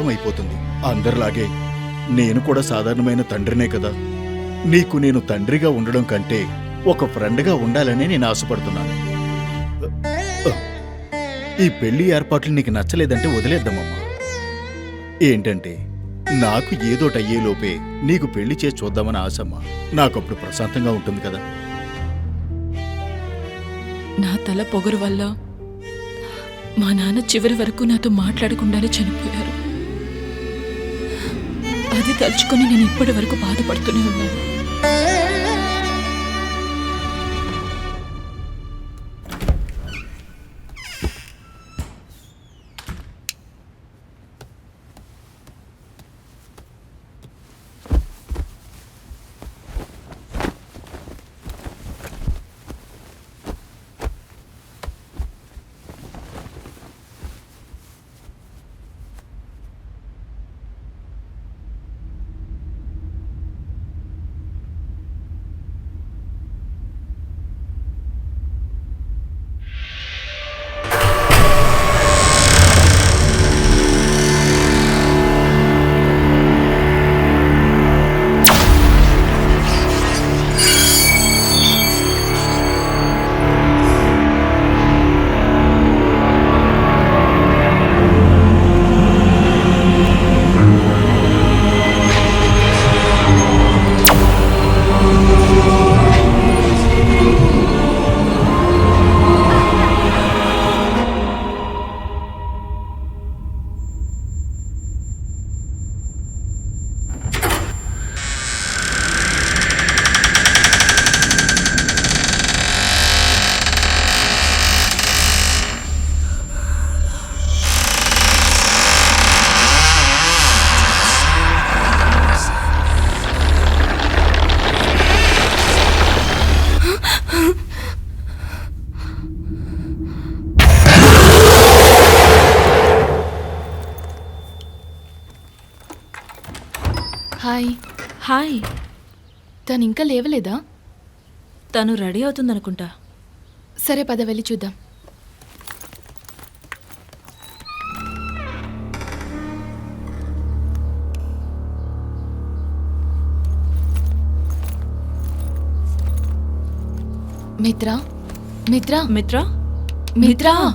భారం అయిపోతుంది. అందరిలాగే నేను కూడా సాధారణమైన తండ్రినే కదా. నీకు నేను తండ్రిగా ఉండడం కంటే ఒక ఫ్రెండ్గా ఉండాలని నేను ఆశపడుతున్నాను. ఈ పెళ్ళి ఏర్పాట్లు నీకు నచ్చలేదంటే వదిలేద్దామమ్మా. ఏంటంటే నాకు ఏదోటయ్యేలోపే నీకు పెళ్ళి చేసి చూద్దామని ఆశమ్మా. నాకప్పుడు ప్రశాంతంగా ఉంటుంది కదా. నా తల పొగరు వల్ల మా నాన్న చివరి వరకు నాతో మాట్లాడకుండానే చనిపోయారు. అది తలుచుకొని నేను ఇప్పటి వరకు బాధపడుతూనే ఉన్నాను. హాయ్. హాయ్. తను ఇంకా లేవలేదా? తను రెడీ అవుతుందనుకుంటా. సరే పద వెళ్ళి చూద్దాం. మిత్ర? మిత్ర? మిత్ర? మిత్ర.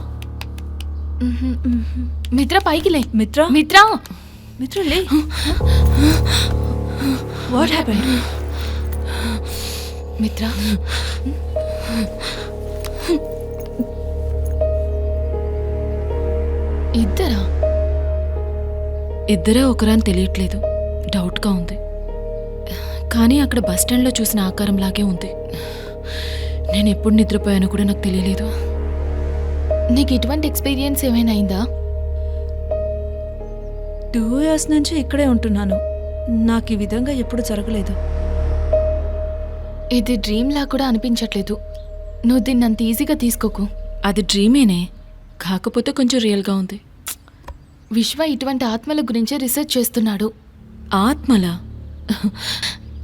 మిత్ర పైకి లే. మిత్ర? మిత్ర? Mitra what happen Mitra? ఇద్దరా? ఇద్దరే ఒకరని తెలియట్లేదు. డౌట్గా ఉంది. కానీ అక్కడ బస్ స్టాండ్లో చూసిన ఆకారం లాగే ఉంది. నేను ఎప్పుడు నిద్రపోయానో కూడా నాకు తెలియలేదు. నీకు ఇటువంటి ఎక్స్పీరియన్స్ ఏమైనా అయిందా? టూ ఇయర్స్ నుంచి ఇక్కడే ఉంటున్నాను. నాకు ఈ విధంగా ఎప్పుడు జరగలేదు. ఇది డ్రీమ్ లా కూడా అనిపించట్లేదు. నువ్వు దీన్ని అంత ఈజీగా తీసుకోకు. అది డ్రీమేనే. కాకపోతే కొంచెం రియల్గా ఉంది. విశ్వ ఇటువంటి ఆత్మల గురించే రీసెర్చ్ చేస్తున్నాడు. ఆత్మలా?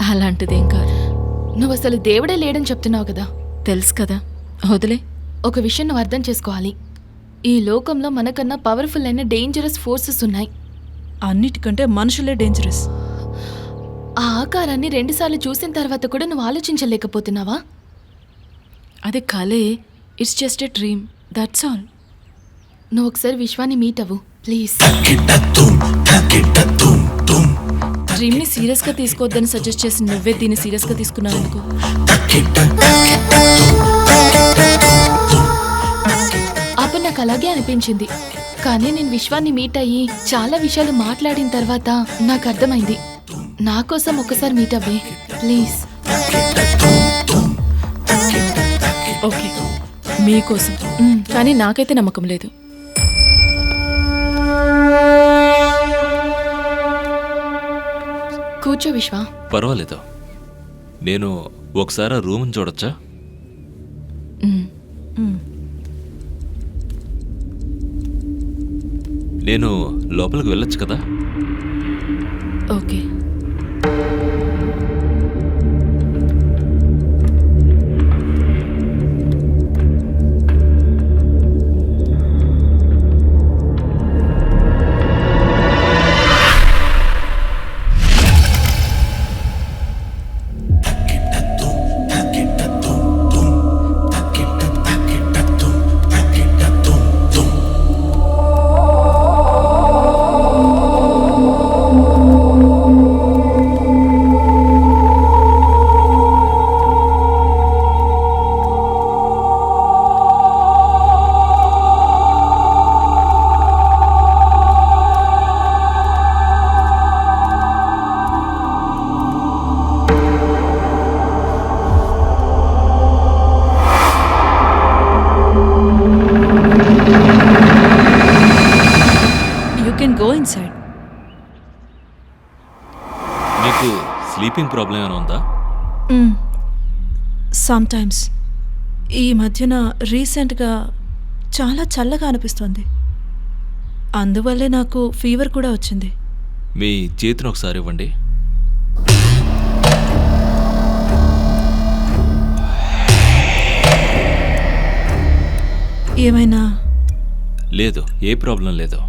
అలాంటిదేం కాదు. నువ్వు అసలు దేవుడే లేడని చెప్తున్నావు కదా? తెలుసు కదా. వదిలే. ఒక విషయం నువ్వు అర్థం చేసుకోవాలి. ఈ లోకంలో మనకన్నా పవర్ఫుల్ అయిన డేంజరస్ ఫోర్సెస్ ఉన్నాయి. అన్నిటికంటే మనుషులే డేంజరస్ ఆ ఆకారాన్ని రెండుసార్లు చూసిన తర్వాత కూడా నువ్వు ఆలోచించలేకపోతున్నావా? అది కలే. It's just a dream that's all నువ్వు ఒకసారి విశ్వాన్ని మీట్ అవ్వు. ప్లీజ్ డ్రీమ్ని సీరియస్గా తీసుకోవద్దని సజెస్ట్ చేసి నువ్వే దీన్ని సీరియస్గా తీసుకున్నావు అనుకో అప్పుడు నాకు అలాగే అనిపించింది. కానీ నేను విశ్వాన్ని మీట్ అయ్యి చాలా విషయాలు మాట్లాడిన తర్వాత నాకు అర్థమైంది. నా కోసం ఒక్కసారి మీట్ అవ్వే ప్లీజ్ ఓకే. మీకోసం కానీ నాకైతే నమ్మకం లేదు. కూర్చో విశ్వ. పర్వాలేదు. నేను ఒకసారి ఆ రూమ్ని చూడొచ్చా? నేను లోపలికి వెళ్ళొచ్చు కదా? ఓకే. స్లీపింగ్ ప్రాబ్లం ఏమైనా ఉందా? సమ్ టైమ్స్ ఈ మధ్యన రీసెంట్గా చాలా చల్లగా అనిపిస్తోంది. అందువల్లే నాకు ఫీవర్ కూడా వచ్చింది. మీ చేతిని ఒకసారి ఇవ్వండి. ఏమైనా? లేదు ఏ ప్రాబ్లం లేదు.